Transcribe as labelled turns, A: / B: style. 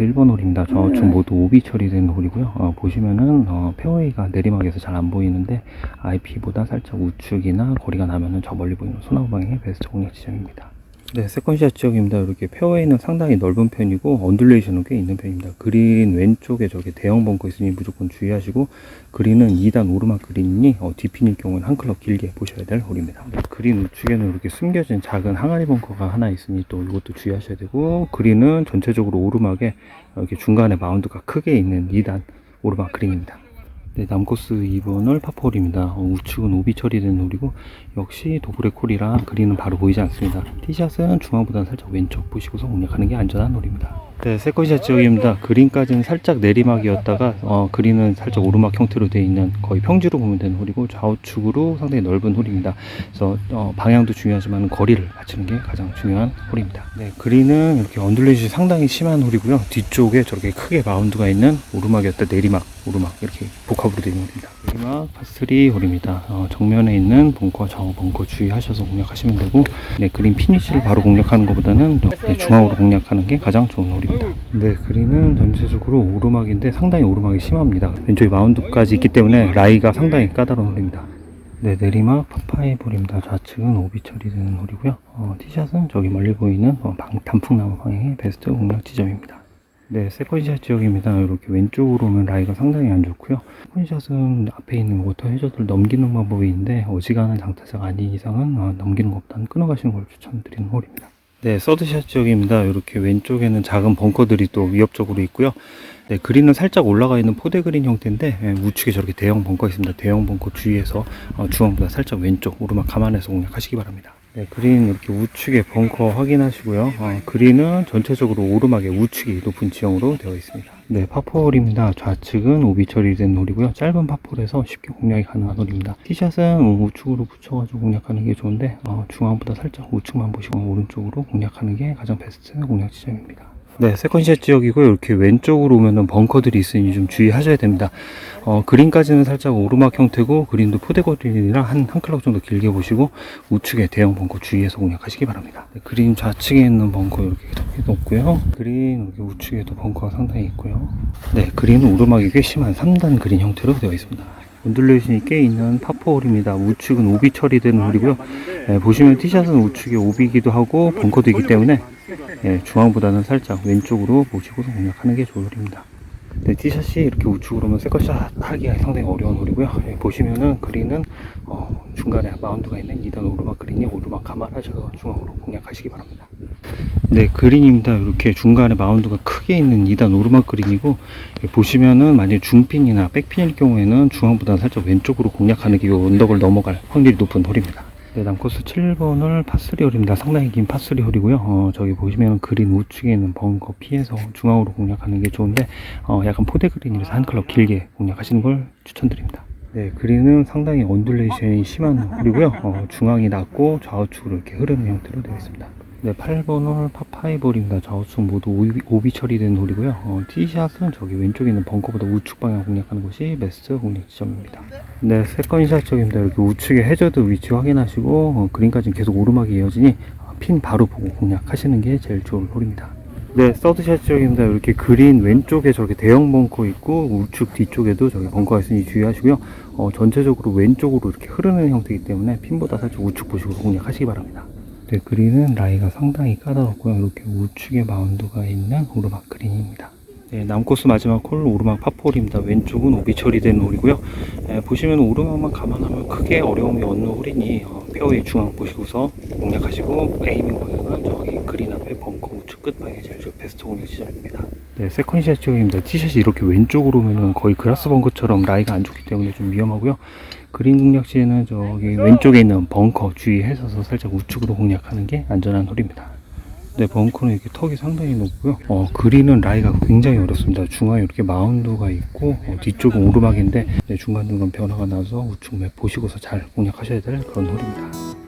A: 1번 홀입니다. 좌우측 모두 오비 처리된 홀이고요. 어, 보시면은 어, 페어웨이가 내리막에서 잘 안 보이는데 IP보다 살짝 우측이나 거리가 나면은 저 멀리 보이는 소나무 방향이 베스트 공략 지점입니다. 네, 세컨샷 지역입니다. 이렇게 페어웨이는 상당히 넓은 편이고 언듈레이션은 꽤 있는 편입니다. 그린 왼쪽에 저기 대형 벙커 있으니 무조건 주의하시고 그린은 2단 오르막 그린이 어, 뒤핀일 경우는 한 클럽 길게 보셔야 될 홀입니다. 네, 그린 우측에는 이렇게 숨겨진 작은 항아리 벙커가 하나 있으니 또 이것도 주의하셔야 되고 그린은 전체적으로 오르막에 이렇게 중간에 마운드가 크게 있는 2단 오르막 그린입니다. 네, 남코스 2번을 파포홀입니다. 어, 우측은 오비 처리된 홀이고 역시 도브레 콜이라 그린은 바로 보이지 않습니다. 티샷은 중앙보다는 살짝 왼쪽 보시고서 공략하는 게 안전한 홀입니다. 네, 세컨샷 지역입니다. 그린까지는 살짝 내리막이었다가 어, 그린은 살짝 오르막 형태로 되어 있는 거의 평지로 보면 되는 홀이고 좌우측으로 상당히 넓은 홀입니다. 그래서 어, 방향도 중요하지만 거리를 맞추는 게 가장 중요한 홀입니다. 네, 그린은 이렇게 언듈레이션이 상당히 심한 홀이고요. 뒤쪽에 저렇게 크게 마운드가 있는 오르막이었다 내리막, 오르막 이렇게 복합으로 되어 있는 홀입니다. 내리막 파3 홀입니다. 어, 정면에 있는 벙커, 좌우 벙커 주의하셔서 공략하시면 되고 네, 그린 피니시를 바로 공략하는 것보다는 네, 중앙으로 공략하는 게 가장 좋은 홀입니다. 네, 그린은 전체적으로 오르막인데 상당히 오르막이 심합니다. 왼쪽에 마운드까지 있기 때문에 라이가 상당히 까다로운 홀입니다. 네, 내리막 파파이 볼입니다. 좌측은 오비 처리되는 홀이고요. 어, 티샷은 저기 멀리 보이는 어, 방- 단풍나무 방향이 베스트 공략 지점입니다. 네, 세컨샷 지역입니다. 이렇게 왼쪽으로 오면 라이가 상당히 안 좋고요. 세컨샷은 앞에 있는 워터 해저드를 넘기는 방법이 있는데 어지간한 장타자가 아닌 이상은 어, 넘기는 것보다는 끊어가시는 걸 추천드리는 홀입니다. 네, 서드샷 지역입니다. 이렇게 왼쪽에는 작은 벙커들이 또 위협적으로 있고요. 네, 그린은 살짝 올라가 있는 포대 그린 형태인데 예, 우측에 저렇게 대형 벙커 있습니다. 대형 벙커 주위에서 어, 중앙보다 살짝 왼쪽 오르막 감안해서 공략하시기 바랍니다. 네, 그린 이렇게 우측에 벙커 확인하시고요. 어, 그린은 전체적으로 오르막의 우측이 높은 지형으로 되어 있습니다. 네, 파포홀입니다. 좌측은 오비 처리된 홀이고요. 짧은 파포홀에서 쉽게 공략이 가능한 홀입니다. 티샷은 우측으로 붙여가지고 공략하는 게 좋은데 어, 중앙보다 살짝 우측만 보시고 오른쪽으로 공략하는 게 가장 베스트 공략 지점입니다. 네, 세컨샷 지역이고요. 이렇게 왼쪽으로 오면은 벙커들이 있으니 좀 주의하셔야 됩니다. 어, 그린까지는 살짝 오르막 형태고, 그린도 포대거리라 한, 한 클럽 정도 길게 보시고, 우측에 대형 벙커 주의해서 공략하시기 바랍니다. 네, 그린 좌측에 있는 벙커 이렇게 높고요. 그린 이렇게 우측에도 벙커가 상당히 있고요. 네, 그린은 오르막이 꽤 심한 3단 그린 형태로 되어 있습니다. 온듈레이션이 꽤 있는 파포 홀입니다. 우측은 오비 처리된 홀이고요. 예, 보시면 티샷은 우측에 오비기도 하고 벙커도 있기 때문에 예, 중앙보다는 살짝 왼쪽으로 보시고 공략하는 게 좋은 홀입니다. 네, 티샷이 이렇게 우측으로 오면 세컨샷 하기가 상당히 어려운 홀이고요. 예, 보시면은 그린은 어, 중간에 마운드가 있는 2단 오르막 그린이 오르막 감안하셔서 중앙으로 공략하시기 바랍니다. 네, 그린입니다. 이렇게 중간에 마운드가 크게 있는 2단 오르막 그린이고 예, 보시면은 만약 중핀이나 백핀일 경우에는 중앙보다 살짝 왼쪽으로 공략하는 게 이 언덕을 넘어갈 확률이 높은 홀입니다. 네, 남코스 7번을 파3 홀입니다. 상당히 긴 파3 홀이고요. 어, 저기 보시면 그린 우측에 있는 벙커 피해서 중앙으로 공략하는 게 좋은데 어, 약간 포대 그린이라서 한 클럽 길게 공략하시는 걸 추천드립니다. 네, 그린은 상당히 언듈레이션이 심한 홀이고요. 어, 중앙이 낮고 좌우측으로 이렇게 흐르는 형태로 되어 있습니다. 네, 8번 홀 파파이볼입니다. 좌우측 모두 오비, 오비 처리된 홀이고요. 어, 티샷은 저기 왼쪽에 있는 벙커보다 우측 방향 공략하는 것이 베스트 공략 지점입니다. 네, 세컨샷 쪽입니다. 이렇게 우측에 해저드 위치 확인하시고 어, 그린까지는 계속 오르막이 이어지니 어, 핀 바로 보고 공략하시는 게 제일 좋은 홀입니다. 네, 서드샷 지역입니다. 이렇게 그린 왼쪽에 저렇게 대형 벙커 있고 우측 뒤쪽에도 저기 벙커가 있으니 주의하시고요. 어, 전체적으로 왼쪽으로 이렇게 흐르는 형태이기 때문에 핀보다 살짝 우측 보시고 공략하시기 바랍니다. 네, 그린은 라이가 상당히 까다롭고요. 이렇게 우측에 마운드가 있는 오르막 그린입니다. 네, 남코스 마지막 홀 오르막 파포홀입니다. 왼쪽은 오비 처리된 홀이고요. 네, 보시면 오르막만 감안하면 크게 어려움이 없는 홀이니 어, 페어웨이 중앙 보시고서 공략하시고 에이밍 방향은 저기 그린 앞에 벙커 우측 끝 방향이 제일 베스트 공략 시점입니다. 네, 세컨샷 쪽입니다. 티샷이 이렇게 왼쪽으로 오면은 거의 그라스 벙커처럼 라이가 안 좋기 때문에 좀 위험하고요. 그린 공략 시에는 저기 왼쪽에 있는 벙커 주의해서 살짝 우측으로 공략하는 게 안전한 홀입니다. 네, 벙커는 이렇게 턱이 상당히 높고요. 어, 그린은 라이가 굉장히 어렵습니다. 중앙에 이렇게 마운드가 있고, 어, 뒤쪽은 오르막인데, 네, 중간중간 변화가 나서 우측 맵 보시고서 잘 공략하셔야 될 그런 홀입니다.